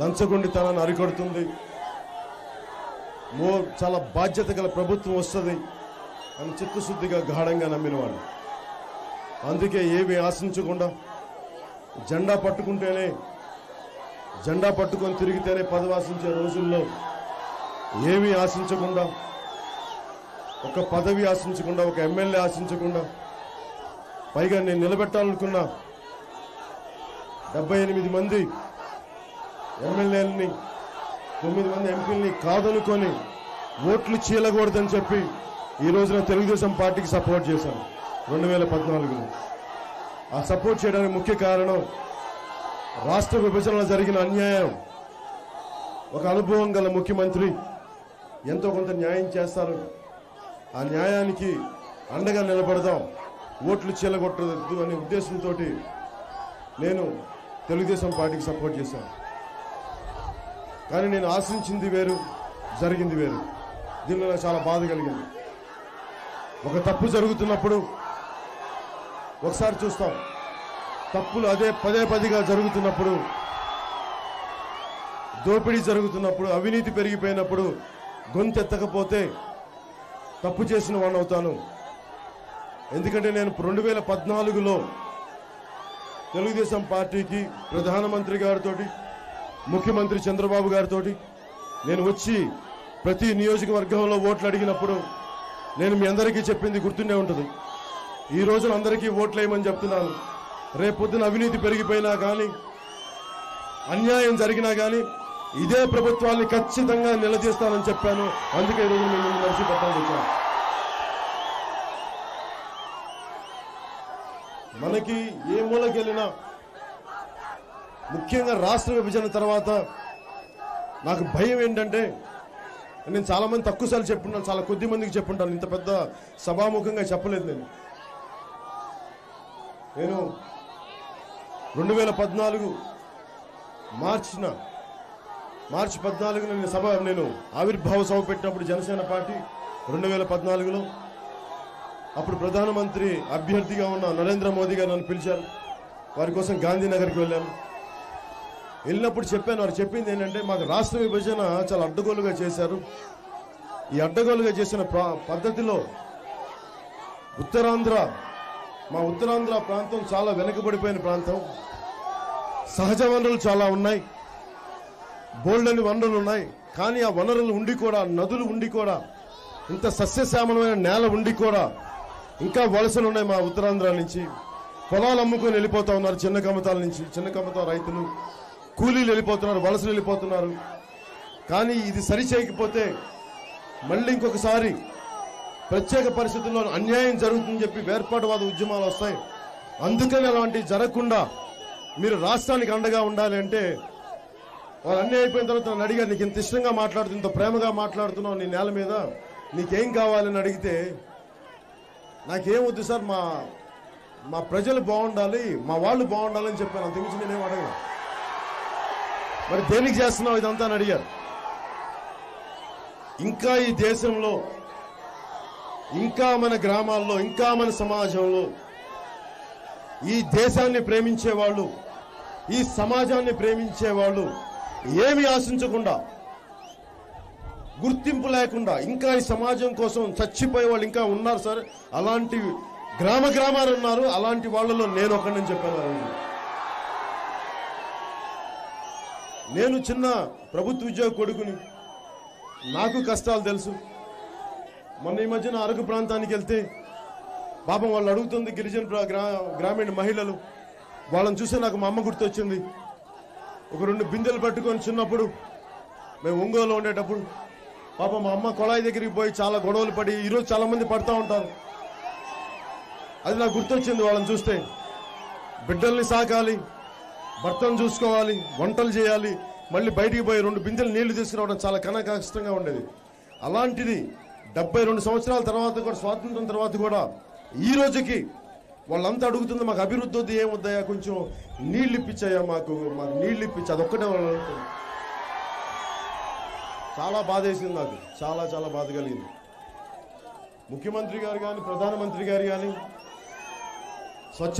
లంచగొండితనాన్ని అరికడుతుంది. మో చాలా బాధ్యత గల ప్రభుత్వం వస్తుంది అని చిత్తశుద్ధిగా గాఢంగా నమ్మిన వాళ్ళు అందుకే ఏమి ఆశించకుండా జెండా పట్టుకుంటేనే జెండా పట్టుకొని తిరిగితేనే పదవాసించే రోజుల్లో ఏమీ ఆశించకుండా ఒక పదవి ఆశించకుండా ఒక ఎమ్మెల్యే ఆశించకుండా పైగా నేను నిలబెట్టాలనుకున్న డెబ్బై ఎనిమిది మంది ఎమ్మెల్యేలని తొమ్మిది మంది ఎంపీలని కాదనుకొని ఓట్లు చీలకూడదని చెప్పి ఈ రోజున తెలుగుదేశం పార్టీకి సపోర్ట్ చేశాను రెండు వేల పద్నాలుగులో. ఆ సపోర్ట్ చేయడానికి ముఖ్య కారణం రాష్ట్ర విభజనలో జరిగిన అన్యాయం. ఒక అనుభవం గల ముఖ్యమంత్రి ఎంతో కొంత న్యాయం చేస్తారు. ఆ న్యాయానికి అండగా నిలబడదాం ఓట్లు చీలగొట్టదు అనే ఉద్దేశంతో నేను తెలుగుదేశం పార్టీకి సపోర్ట్ చేశాను. కానీ నేను ఆశించింది వేరు జరిగింది వేరు. దీనిలో నాకు చాలా బాధ కలిగింది. ఒక తప్పు జరుగుతున్నప్పుడు ఒకసారి చూస్తాం. తప్పులు అదే పదే పదిగా జరుగుతున్నప్పుడు దోపిడీ జరుగుతున్నప్పుడు అవినీతి పెరిగిపోయినప్పుడు గొంతెత్తకపోతే తప్పు చేసిన వాడిని అవుతాను. ఎందుకంటే నేను రెండు వేల పద్నాలుగులో తెలుగుదేశం పార్టీకి ప్రధానమంత్రి గారితో ముఖ్యమంత్రి చంద్రబాబు గారితో నేను వచ్చి ప్రతి నియోజకవర్గంలో ఓట్లు అడిగినప్పుడు నేను మీ అందరికీ చెప్పింది గుర్తుండే ఉంటుంది. ఈ రోజున అందరికీ ఓట్లు వేయమని చెప్తున్నాను రేపొద్దున అవినీతి పెరిగిపోయినా కానీ అన్యాయం జరిగినా కానీ ఇదే ప్రభుత్వాన్ని ఖచ్చితంగా నిలదీస్తానని చెప్పాను. అందుకే ఈరోజు నేను మిమ్మల్ని నడిచి వచ్చాను మనకి ఏ మూలకెళ్ళినా ముఖ్యంగా రాష్ట్ర విభజన తర్వాత నాకు భయం ఏంటంటే నేను చాలామంది తక్కువసార్లు తక్కువ సార్లు చెప్పుంటాను చాలా కొద్ది మందికి చెప్పుంటాను ఇంత పెద్ద సభాముఖంగా చెప్పలేదు నేను. నేను రెండు వేల పద్నాలుగు మార్చిన మార్చి పద్నాలుగు నేను సభ నేను ఆవిర్భావ సభ పెట్టినప్పుడు జనసేన పార్టీ రెండు వేల పద్నాలుగులో అప్పుడు ప్రధానమంత్రి అభ్యర్థిగా ఉన్న నరేంద్ర మోదీ గారు నన్ను పిలిచారు. వారి కోసం గాంధీనగర్కి వెళ్ళాను. వెళ్ళినప్పుడు చెప్పాను వారు చెప్పింది ఏంటంటే మాకు రాష్ట్ర విభజన చాలా అడ్డగోలుగా చేశారు. ఈ అడ్డగోలుగా చేసిన పద్ధతిలో ఉత్తరాంధ్ర మా ఉత్తరాంధ్ర ప్రాంతం చాలా వెనుకబడిపోయిన ప్రాంతం. సహజ వనరులు చాలా ఉన్నాయి. బోల్డని వనరులు ఉన్నాయి. కానీ ఆ వనరులు ఉండి కూడా నదులు ఉండి కూడా ఇంత సస్యశ్యామలమైన నేల ఉండి కూడా ఇంకా వలసలు ఉన్నాయి మా ఉత్తరాంధ్ర నుంచి. పొలాలు అమ్ముకొని వెళ్ళిపోతా ఉన్నారు చిన్న కమతాల నుంచి చిన్న కమత రైతులు. కూలీలు వెళ్ళిపోతున్నారు వలసలు వెళ్ళిపోతున్నారు. కానీ ఇది సరి చేయకపోతే మళ్ళీ ఇంకొకసారి ప్రత్యేక పరిస్థితుల్లో అన్యాయం జరుగుతుందని చెప్పి వేర్పాటువాద ఉద్యమాలు వస్తాయి. అందుకని అలాంటివి జరగకుండా మీరు రాష్ట్రానికి అండగా ఉండాలి అంటే వాళ్ళు అన్నీ అయిపోయిన తర్వాత నన్ను అడిగారు నీకు ఇంత ఇష్టంగా మాట్లాడుతూ ఇంత ప్రేమగా మాట్లాడుతున్నావు నీ నేల మీద నీకేం కావాలని అడిగితే నాకేం వద్దు సార్ మా మా ప్రజలు బాగుండాలి మా వాళ్ళు బాగుండాలని చెప్పాను అందుకు నేనేం అడగను. మరి దేనికి చేస్తున్నావు ఇదంతా అని అడిగారు. ఇంకా ఈ దేశంలో ఇంకా మన గ్రామాల్లో ఇంకా మన సమాజంలో ఈ దేశాన్ని ప్రేమించే వాళ్ళు ఈ సమాజాన్ని ప్రేమించే వాళ్ళు ఏమి ఆశించకుండా గుర్తింపు లేకుండా ఇంకా ఈ సమాజం కోసం చచ్చిపోయే వాళ్ళు ఇంకా ఉన్నారు సార్. అలాంటి గ్రామ గ్రామాలు ఉన్నారు. అలాంటి వాళ్ళలో నేను ఒకరిని చెప్పాను ఆ రోజు. నేను చిన్న ప్రభుత్వ ఉద్యోగ కొడుకుని. నాకు కష్టాలు తెలుసు. మొన్న ఈ మధ్యన అరకు ప్రాంతానికి వెళ్తే పాపం వాళ్ళు అడుగుతుంది గిరిజన గ్రా- గ్రామీణ మహిళలు. వాళ్ళని చూస్తే నాకు మా అమ్మ గుర్తొచ్చింది. ఒక రెండు బిందెలు పట్టుకొని చిన్నప్పుడు మేము ఒంగోలు ఉండేటప్పుడు పాపం మా అమ్మ కొళాయి దగ్గరికి పోయి చాలా గొడవలు పడి ఈరోజు చాలా మంది పడుతూ ఉంటారు. అది నాకు గుర్తొచ్చింది వాళ్ళని చూస్తే. బిడ్డల్ని సాకాలి భర్తను చూసుకోవాలి వంటలు చేయాలి మళ్ళీ బయటికి పోయి రెండు బిందెలు నీళ్ళు తీసుకురావడం చాలా కన కష్టంగా ఉండేది. అలాంటిది డెబ్బై రెండు సంవత్సరాల తర్వాత కూడా స్వాతంత్రం తర్వాత కూడా ఈ రోజుకి వాళ్ళంతా అడుగుతుంది మాకు అభివృద్ధి వద్దు ఏమొద్దయా కొంచెం నీళ్ళు ఇప్పించాయా మాకు మాకు నీళ్ళు ఇప్పించి అదొక్కటే వాళ్ళు చాలా బాధ వేసింది నాకు చాలా చాలా బాధ కలిగింది. ముఖ్యమంత్రి గారు కానీ ప్రధానమంత్రి గారు కానీ స్వచ్ఛ